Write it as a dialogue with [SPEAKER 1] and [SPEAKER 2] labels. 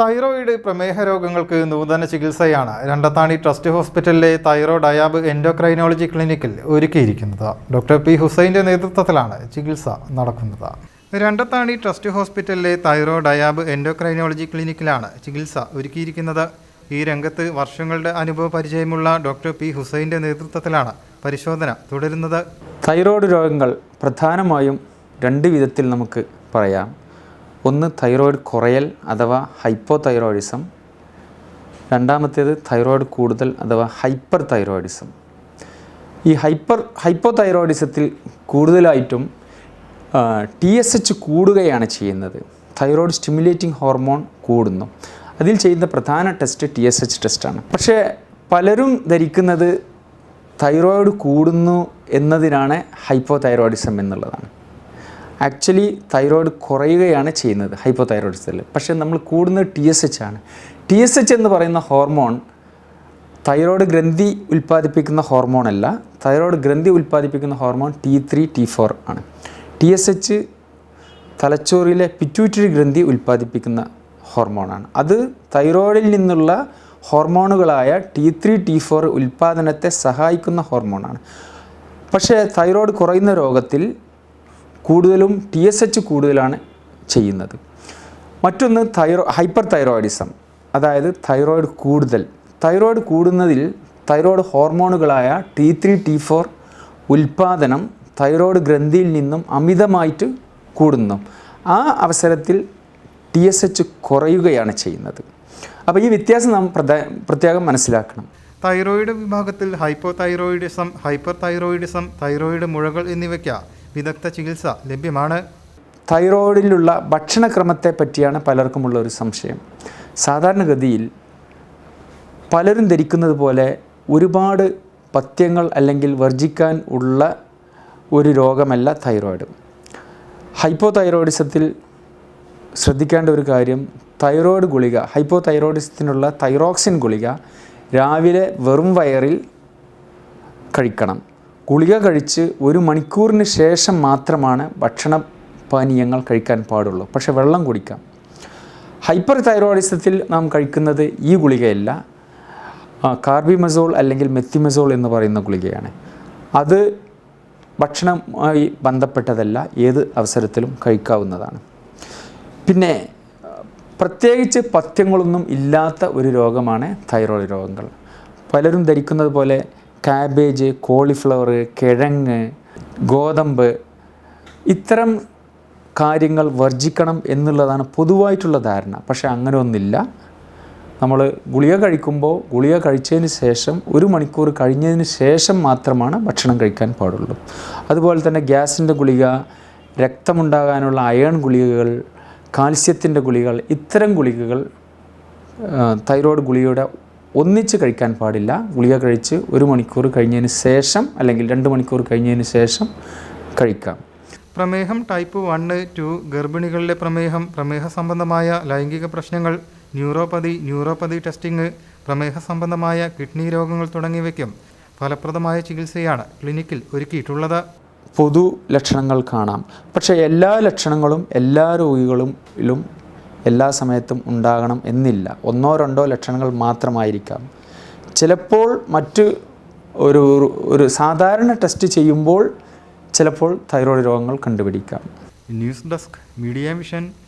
[SPEAKER 1] Thyroid പ്രമേഹ രോഗങ്ങൾക്ക് നൂതന ചികിത്സയാണ് രണ്ടത്താണി ട്രസ്റ്റ് ഹോസ്പിറ്റലിലെ തൈറോ ഡയാബ് എൻഡോക്രൈനോളജി ക്ലിനിക്കിൽ ഒരുക്കിയിരിക്കുന്നത്. ഡോക്ടർ പി ഹുസൈന്റെ നേതൃത്വത്തിലാണ് ചികിത്സ നടക്കുന്നത്. രണ്ടത്താണി ട്രസ്റ്റ് ഹോസ്പിറ്റലിലെ തൈറോ ഡയാബ് എൻഡോക്രൈനോളജി ക്ലിനിക്കിലാണ് ചികിത്സ ഒരുക്കിയിരിക്കുന്നത്. ഈ രംഗത്ത് വർഷങ്ങളുടെ അനുഭവ പരിചയമുള്ള ഡോക്ടർ പി ഹുസൈന്റെ നേതൃത്വത്തിലാണ് പരിശോധന തുടരുന്നത്.
[SPEAKER 2] തൈറോയ്ഡ് രോഗങ്ങൾ പ്രധാനമായും രണ്ട് വിധത്തിൽ നമുക്ക് പറയാം. ഒന്ന് തൈറോയ്ഡ് കുറയൽ അഥവാ ഹൈപ്പോ തൈറോയിഡിസം രണ്ടാമത്തേത് തൈറോയ്ഡ് കൂടുതൽ അഥവാ ഹൈപ്പർ തൈറോയിഡിസം ഈ ഹൈപ്പർ ഹൈപ്പോ തൈറോയിഡിസത്തിൽ കൂടുതലായിട്ടും ടി എസ് എച്ച് കൂടുകയാണ് ചെയ്യുന്നത്. തൈറോയ്ഡ് സ്റ്റിമുലേറ്റിംഗ് ഹോർമോൺ കൂടുന്നു. അതിൽ ചെയ്യുന്ന പ്രധാന ടെസ്റ്റ് ടി എസ് എച്ച് ടെസ്റ്റാണ് പക്ഷേ പലരും ധരിക്കുന്നത് തൈറോയ്ഡ് കൂടുന്നു എന്നതിനാണ് ഹൈപ്പോ തൈറോയിഡിസം എന്നുള്ളതാണ്. ആക്ച്വലി തൈറോയിഡ് കുറയുകയാണ് ചെയ്യുന്നത് ഹൈപ്പോ തൈറോയിഡിസത്തിൽ പക്ഷേ നമ്മൾ കൂടുന്നത് ടി എസ് എച്ച് ആണ്. ടി എസ് എച്ച് എന്ന് പറയുന്ന ഹോർമോൺ തൈറോയ്ഡ് ഗ്രന്ഥി ഉൽപ്പാദിപ്പിക്കുന്ന ഹോർമോൺ അല്ല തൈറോയ്ഡ് ഗ്രന്ഥി ഉൽപ്പാദിപ്പിക്കുന്ന hormone T three T four ആണ്. ടി എസ് എച്ച് തലച്ചോറിലെ പിറ്റ്യൂറ്ററി ഗ്രന്ഥി ഉൽപ്പാദിപ്പിക്കുന്ന ഹോർമോണാണ് അത് തൈറോയിഡിൽ നിന്നുള്ള ഹോർമോണുകളായ ടി ത്രീ ടി ഫോർ ഉൽപ്പാദനത്തെ സഹായിക്കുന്ന ഹോർമോണാണ് പക്ഷേ തൈറോയ്ഡ് കുറയുന്ന രോഗത്തിൽ കൂടുതലും ടി എസ് എച്ച് കൂടുതലാണ് ചെയ്യുന്നത്. മറ്റൊന്ന് തൈറോ ഹൈപ്പർ തൈറോയിഡിസം അതായത് തൈറോയിഡ് കൂടുതൽ. തൈറോയിഡ് കൂടുന്നതിൽ തൈറോയിഡ് ഹോർമോണുകളായ ടി ത്രീ ടി ഫോർ ഉൽപ്പാദനം തൈറോയിഡ് ഗ്രന്ഥിയിൽ നിന്നും അമിതമായിട്ട് കൂടുന്നു. ആ അവസരത്തിൽ ടി എസ് എച്ച് കുറയുകയാണ് ചെയ്യുന്നത്. അപ്പോൾ ഈ വ്യത്യാസം നാം പ്രത്യേകം മനസ്സിലാക്കണം.
[SPEAKER 1] തൈറോയിഡ് വിഭാഗത്തിൽ hypo thyroidism hyper thyroidism thyroid മുഴകൾ എന്നിവയ്ക്ക് വിദഗ്ധ ചികിത്സ ലഭ്യമാണ്.
[SPEAKER 2] തൈറോയിഡിലുള്ള ഭക്ഷണക്രമത്തെ പറ്റിയാണ് പലർക്കുമുള്ള ഒരു സംശയം. സാധാരണഗതിയിൽ പലരും ധരിക്കുന്നത് പോലെ ഒരുപാട് പഥ്യങ്ങൾ അല്ലെങ്കിൽ വർജിക്കാൻ ഉള്ള ഒരു രോഗമല്ല തൈറോയിഡ്. ഹൈപ്പോ തൈറോയിഡിസത്തിൽ ശ്രദ്ധിക്കേണ്ട ഒരു കാര്യം തൈറോയിഡ് ഗുളിക ഹൈപ്പോ തൈറോയിഡിസത്തിനുള്ള തൈറോക്സിൻ ഗുളിക രാവിലെ വെറും വയറിൽ കഴിക്കണം. ഗുളിക കഴിച്ച് ഒരു മണിക്കൂറിന് ശേഷം മാത്രമാണ് ഭക്ഷണ പാനീയങ്ങൾ കഴിക്കാൻ പാടുള്ളൂ. പക്ഷേ വെള്ളം കുടിക്കാം. ഹൈപ്പർ തൈറോയിഡിസത്തിൽ നാം കഴിക്കുന്നത് ഈ ഗുളികയല്ല. കാർബിമസോൾ അല്ലെങ്കിൽ മെത്തിമസോൾ എന്ന് പറയുന്ന ഗുളികയാണ്. അത് ഭക്ഷണമായി ബന്ധപ്പെട്ടതല്ല ഏത് അവസരത്തിലും കഴിക്കാവുന്നതാണ്. പിന്നെ പ്രത്യേകിച്ച് പഥ്യങ്ങളൊന്നും ഇല്ലാത്ത ഒരു രോഗമാണ് തൈറോയിഡ് രോഗങ്ങൾ. പലരും ധരിക്കുന്നത് പോലെ കാബേജ് കോളിഫ്ലവർ കിഴങ്ങ് ഗോതമ്പ് ഇത്തരം കാര്യങ്ങൾ വർജിക്കണം എന്നുള്ളതാണ് പൊതുവായിട്ടുള്ള ധാരണ. പക്ഷേ അങ്ങനെ ഒന്നില്ല നമ്മൾ ഗുളിക കഴിക്കുമ്പോൾ ഗുളിക കഴിച്ചതിന് ശേഷം ഒരു മണിക്കൂർ കഴിഞ്ഞതിന് ശേഷം മാത്രമാണ് ഭക്ഷണം കഴിക്കാൻ പാടുള്ളൂ. അതുപോലെ തന്നെ ഗ്യാസിന്റെ ഗുളിക രക്തമുണ്ടാകാനുള്ള അയൺ ഗുളികകൾ കാൽസ്യത്തിന്റെ ഗുളികൾ ഇത്തരം ഗുളികകൾ തൈറോയ്ഡ് ഗുളികയുടെ ഒന്നിച്ച് കഴിക്കാൻ പാടില്ല. ഗുളിക കഴിച്ച് ഒരു മണിക്കൂർ കഴിഞ്ഞതിന് ശേഷം അല്ലെങ്കിൽ രണ്ട് മണിക്കൂർ കഴിഞ്ഞതിന് ശേഷം കഴിക്കാം.
[SPEAKER 1] പ്രമേഹം ടൈപ്പ് വണ്ണ് ടു ഗർഭിണികളിലെ പ്രമേഹം പ്രമേഹ സംബന്ധമായ ലൈംഗിക പ്രശ്നങ്ങൾ ന്യൂറോപ്പതി ന്യൂറോപ്പതി ടെസ്റ്റിംഗ് പ്രമേഹ സംബന്ധമായ കിഡ്നി രോഗങ്ങൾ തുടങ്ങിയവയ്ക്കും ഫലപ്രദമായ ചികിത്സയാണ് ക്ലിനിക്കിൽ ഒരുക്കിയിട്ടുള്ളത്.
[SPEAKER 2] പൊതു ലക്ഷണങ്ങൾ കാണാം. പക്ഷേ എല്ലാ ലക്ഷണങ്ങളും എല്ലാ രോഗികളിലും എല്ലാ സമയത്തും ഉണ്ടാകണം എന്നില്ല. ഒന്നോ രണ്ടോ ലക്ഷണങ്ങൾ മാത്രമായിരിക്കാം. ചിലപ്പോൾ മറ്റ് ഒരു ഒരു സാധാരണ ടെസ്റ്റ് ചെയ്യുമ്പോൾ ചിലപ്പോൾ തൈറോയ്ഡ് രോഗങ്ങൾ കണ്ടുപിടിക്കാം.
[SPEAKER 1] News desk media mission.